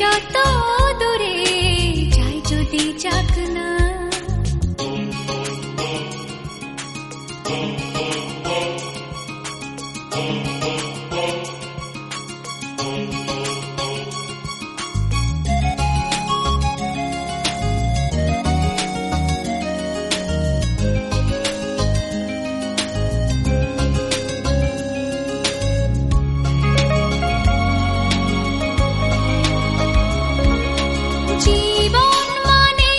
যত দূরে যাই যদি যাক না। জীবন মানে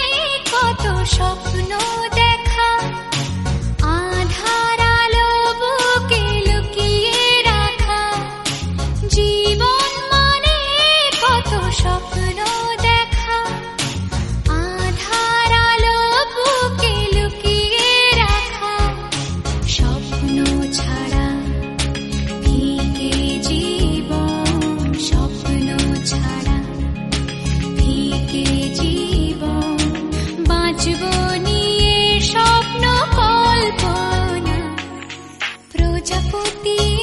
কত স্বপ্ন দেখা। আধার আলো রাখা। জীবন মানে কত স্বপ্ন দেখা। আধার আলো রাখা। স্বপ্ন ছাড়া স্বপ্ন কল্পনা প্রজাপতি